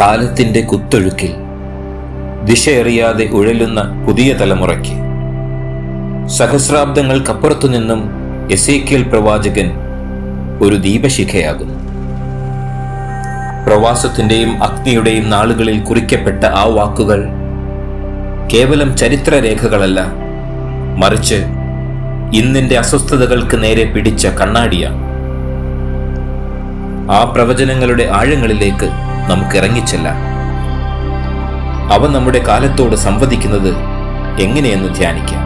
കാലത്തിന്റെ കുത്തൊഴുക്കിൽ ദിശയറിയാതെ ഉഴലുന്ന പുതിയ തലമുറയ്ക്ക്. സഹസ്രാബ്ദങ്ങൾക്കപ്പുറത്തു നിന്നും എസേക്കിയൽ പ്രവാചകൻ ഒരു ദീപശിഖയാകുന്നു. പ്രവാസത്തിന്റെയും അഗ്നിയുടെയും നാളുകളിൽ കുറിക്കപ്പെട്ട ആ വാക്കുകൾ കേവലം ചരിത്രരേഖകളല്ല മറിച്ച് ഇന്നിന്റെ അസ്വസ്ഥതകൾക്ക് നേരെ പിടിച്ച കണ്ണാടിയാണ്. ആ പ്രവചനങ്ങളുടെ ആഴങ്ങളിലേക്ക് നമുക്ക് ഇറങ്ങിച്ചെല്ലാം അവ നമ്മുടെ കാലത്തോട് സംവദിക്കുന്നത് എങ്ങനെയെന്ന് ധ്യാനിക്കാം.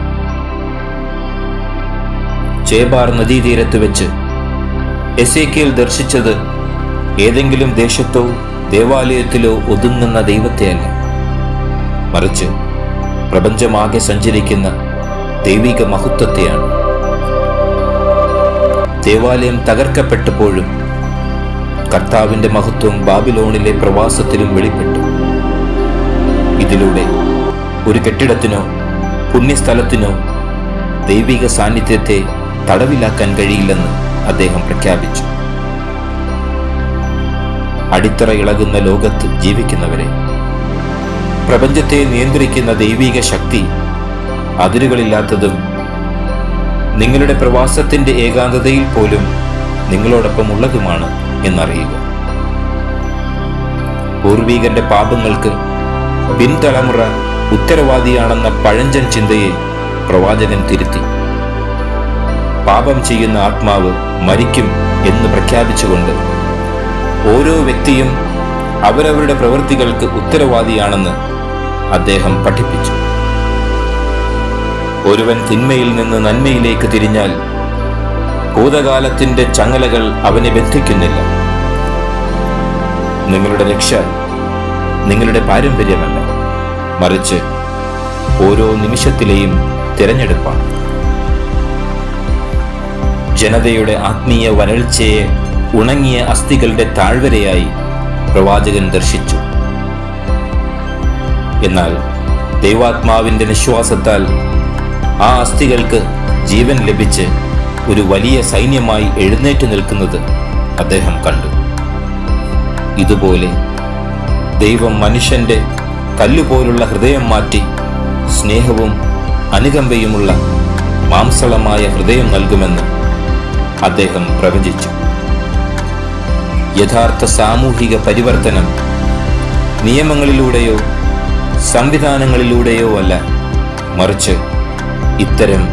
ചേബാർ നദീതീരത്ത് വെച്ച് എസേക്കിയൽ ദർശിച്ചത് ഏതെങ്കിലും ദേശത്തോ ദേവാലയത്തിലോ ഒതുങ്ങുന്ന ദൈവത്തെയല്ല. മറിച്ച് പ്രപഞ്ചമാകെ സഞ്ചരിക്കുന്ന ദൈവിക മഹത്വത്തെയാണ്. ദേവാലയം തകർക്കപ്പെട്ടപ്പോഴും കർത്താവിന്റെ മഹത്വം ബാബിലോണിലെ പ്രവാസത്തിലും വെളിപ്പെട്ടു. ഇതിലൂടെ ഒരു കെട്ടിടത്തിനോ പുണ്യസ്ഥലത്തിനോ ദൈവിക സാന്നിധ്യത്തെ തടവിലാക്കാൻ കഴിയില്ലെന്ന് അദ്ദേഹം പ്രഖ്യാപിച്ചു. അടിത്തറ ഇളകുന്ന ലോകത്ത് ജീവിക്കുന്നവരെ പ്രപഞ്ചത്തെ നിയന്ത്രിക്കുന്ന ദൈവിക ശക്തി അതിരുകളില്ലാത്തതും നിങ്ങളുടെ പ്രവാസത്തിന്റെ ഏകാന്തതയിൽ പോലും നിങ്ങളോടൊപ്പം ഉള്ളതുമാണ് എന്നറിയുക. പൂർവീകന്റെ പാപങ്ങൾക്ക് പിൻതലമുറ ഉത്തരവാദിയാണെന്ന പഴഞ്ചൻ ചിന്തയെ പ്രവാചകൻ തിരുത്തി. പാപം ചെയ്യുന്ന ആത്മാവ് മരിക്കും എന്ന് പ്രഖ്യാപിച്ചുകൊണ്ട് ഓരോ വ്യക്തിയും അവരവരുടെ പ്രവൃത്തികൾക്ക് ഉത്തരവാദിയാണെന്ന് അദ്ദേഹം പഠിപ്പിച്ചു. ഒരുവൻ തിന്മയിൽ നിന്ന് നന്മയിലേക്ക് തിരിഞ്ഞാൽ ഭൂതകാലത്തിന്റെ ചങ്ങലകൾ അവനെ ബന്ധിക്കുന്നില്ല. നിങ്ങളുടെ രക്ഷ നിങ്ങളുടെ പാരമ്പര്യമല്ല. മറിച്ച് ഓരോ നിമിഷത്തിലെയും തിരഞ്ഞെടുപ്പാണ്. ജനതയുടെ ആത്മീയ വരൾച്ചയെ ഉണങ്ങിയ അസ്ഥികളുടെ താഴ്വരയായി പ്രവാചകൻ ദർശിച്ചു. എന്നാൽ ദൈവാത്മാവിന്റെ നിശ്വാസത്താൽ ആ അസ്ഥികൾക്ക് ജീവൻ ലഭിച്ച് ഒരു വലിയ സൈന്യമായി എഴുന്നേറ്റ് നിൽക്കുന്നത് അദ്ദേഹം കണ്ടു. ഇതുപോലെ ദൈവം മനുഷ്യന്റെ കല്ലുപോലുള്ള ഹൃദയം മാറ്റി സ്നേഹവും അനുകമ്പയുമുള്ള മാംസളമായ ഹൃദയം നൽകുമെന്ന് അദ്ദേഹം പ്രവചിച്ചു. യഥാർത്ഥ സാമൂഹിക പരിവർത്തനം നിയമങ്ങളിലൂടെയോ സംവിധാനങ്ങളിലൂടെയോ അല്ല മറിച്ച് ഇത്തരം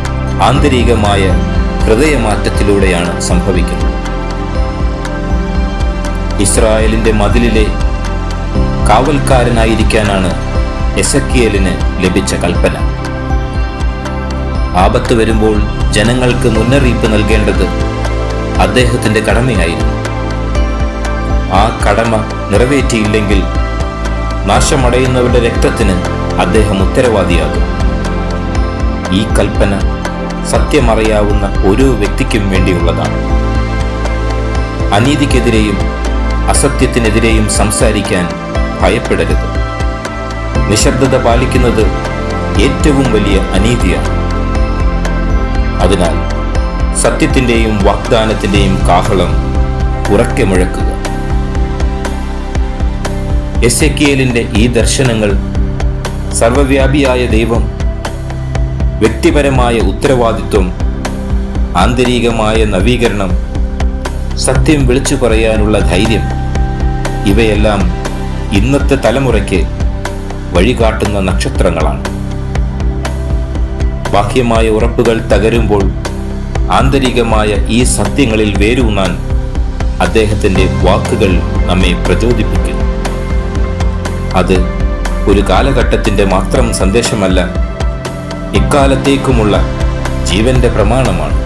ആന്തരികമായ ഹൃദയമാറ്റത്തിലൂടെയാണ് സംഭവിക്കുന്നത്. ഇസ്രായേലിന്റെ മതിലിലെ കാവൽക്കാരനായിരിക്കാനാണ് എസക്കിയലിന് ലഭിച്ച കൽപ്പന. ആപത്ത് വരുമ്പോൾ ജനങ്ങൾക്ക് മുന്നറിയിപ്പ് നൽകേണ്ടത് അദ്ദേഹത്തിന്റെ കടമയായിരുന്നു. ആ കടമ നിറവേറ്റിയില്ലെങ്കിൽ നാശമടയുന്നവരുടെ രക്തത്തിന് അദ്ദേഹം ഉത്തരവാദിയാകും. ഈ കൽപ്പന സത്യമറിയാവുന്ന ഓരോ വ്യക്തിക്കും വേണ്ടിയുള്ളതാണ്. അനീതിക്കെതിരെയും അസത്യത്തിനെതിരെയും സംസാരിക്കാൻ ഭയപ്പെടരുത്. നിശബ്ദത പാലിക്കുന്നത് ഏറ്റവും വലിയ അനീതിയാണ്. അതിനാൽ സത്യത്തിന്റെയും വാഗ്ദാനത്തിന്റെയും കാഹളം ഉറക്കെ മുഴക്കുക. എസ് എസെക്കിയലിന്റെ ഈ ദർശനങ്ങൾ സർവവ്യാപിയായ ദൈവം വ്യക്തിപരമായ ഉത്തരവാദിത്വം ആന്തരികമായ നവീകരണം സത്യം വിളിച്ചു പറയാനുള്ള ധൈര്യം. ഇവയെല്ലാം ഇന്നത്തെ തലമുറയ്ക്ക് വഴികാട്ടുന്ന നക്ഷത്രങ്ങളാണ്. ബാഹ്യമായ ഉറപ്പുകൾ തകരുമ്പോൾ ആന്തരികമായ ഈ സത്യങ്ങളിൽ വേരൂന്നാൻ അദ്ദേഹത്തിന്റെ വാക്കുകൾ നമ്മെ പ്രചോദിപ്പിക്കുന്നു. അത് ഒരു കാലഘട്ടത്തിന്റെ മാത്രം സന്ദേശമല്ല ഇക്കാലത്തേക്കുമുള്ള ജീവന്റെ പ്രമാണമാണ്.